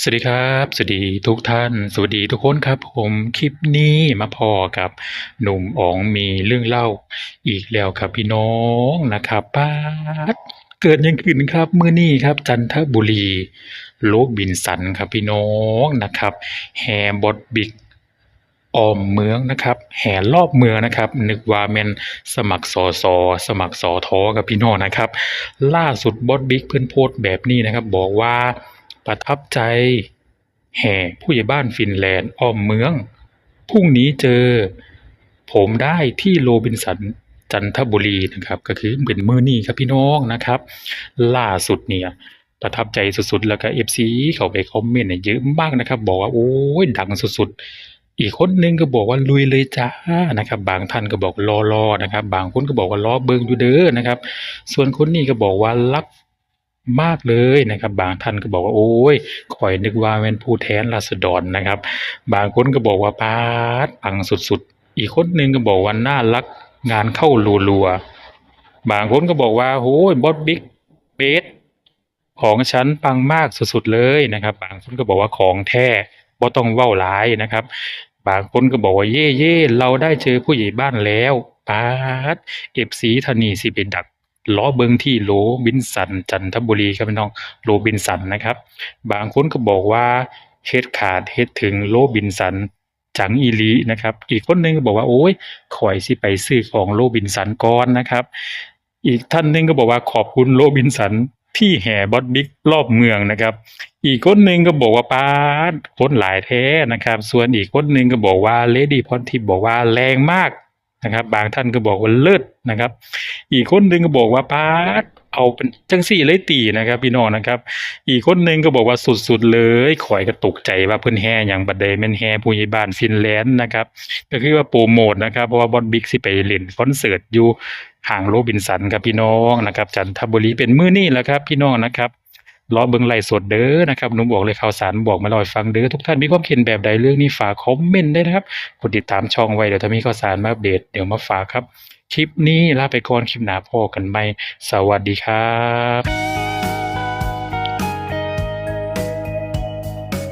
สวัสดีครับ สวัสดีทุกท่าน สวัสดีทุกคนครับ ผมคลิปนี้มาพอกับหนุ่มอ๋องมีเรื่องเล่าอีกแล้วครับพี่น้องนะครับป๊าเกิดยังขึ้นครับเมื้อนี้ครับ จันทบุรี โลกบินสันครับพี่น้องนะครับแห่บอดบิกออมเมืองนะครับ แห่รอบเมืองนะครับ นึกว่าแมนสมัครสอสอสมัครสอทอกับพี่น้องนะครับ ล่าสุดบอดบิ๊กเพิ่อนโพสแบบนี้นะครับ บอกว่า ประทับใจ แห่ผู้ใหญ่บ้านฟินแลนด์อ้อมเมือง พรุ่งนี้เจอ ผมได้ที่โรบินสันจันทบุรีนะครับ ก็คือเป็นมือนี้ครับพี่น้องนะครับ ล่าสุดเนี่ยประทับใจสุดๆ แล้วก็ FC เข้าไปคอมเมนต์เนี่ยเยอะมากนะครับ บอกว่าโอ้ยดังสุดๆ อีกคนนึงก็บอกว่าลุยเลยจ้านะครับ บางท่านก็บอกรอๆนะครับ บางคนก็บอกว่ารอเบิงอยู่เด้อนะครับ ส่วนคนนี้ก็บอกว่ารัก มากเลยนะครับ บางท่านก็บอกว่าโอ้ยข่อยนึกว่าแม่นผู้แทนราษฎรนะครับ บางคนก็บอกว่าป๊าดปังสุดๆ อีกคนหนึ่งก็บอกว่าน่ารักงานเข้ารัวๆบางคนก็บอกว่าโอ้ยบอสบิ๊กเบสของฉันปังมากสุดๆเลยนะครับ บางคนก็บอกว่าของแท้บ่ต้องเว้าหลายนะครับ บางคนก็บอกว่าเย่เย่เราได้เจอผู้ใหญ่บ้านแล้วป๊าด FC ท่านนี้สิไปดัก ล้อเบิงที่โรบินสันจันทบุรีครับพี่น้องโรบินสันนะครับ บางคนก็บอกว่าเฮ็ดขาดเฮ็ดถึงโรบินสันจังอีลีนะครับ อีกคนหนึงก็บอกว่าโอ้ยข่อยสิไปซื้อของโรบินสันก่อนนะครับ อีกท่านหนึงก็บอกว่าขอบคุณโรบินสันที่แห่บอสบิ๊กรอบเมืองนะครับ อีกคนหนึ่งก็บอกว่าป๊าดคนหลายแท้นะครับ ส่วนอีกคนหนึ่งก็บอกว่าเลดี้พรทิบอกว่าแรงมากนะครับ บางท่านก็บอกว่าเลิศนะครับ อีกคนหนึ่งก็บอกว่าป๊าเอาเป็นจังสี่เลยตีนะครับ พี่น้องนะครับ อีกคนหนึ่งก็บอกว่าสุดๆเลยข่อยก็ตกใจว่าเพิ่นแห่อย่างบัดเดแม่นแห่ผู้ใหญ่บ้านฟินแลนด์นะครับก็คือว่าโปรโมทนะครับเพราะว่าบอสบิ๊กสิไปเล่นคอนเสิร์ตอยู่ห่างโรบินสันครับพี่น้องนะครับ จันทบุรีเป็นมื้อนี้แหละครับ พี่น้องนะครับ รอเบิ้งไล่สดเด้อนะครับหนูบอกเลยข่าวสารบอกมาลอยฟังเด้อทุกท่านมีความเห็นแบบใดเรื่องนี้ฝากคอมเมนต์ได้นะครับกดติดตามช่องไว้เดี๋ยวถ้ามีข่าวสารมาอัปเดตเดี๋ยวมาฝากครับ คลิปนี้ลาไปก่อนคลิปหน้าพอกันใหม่สวัสดีครับ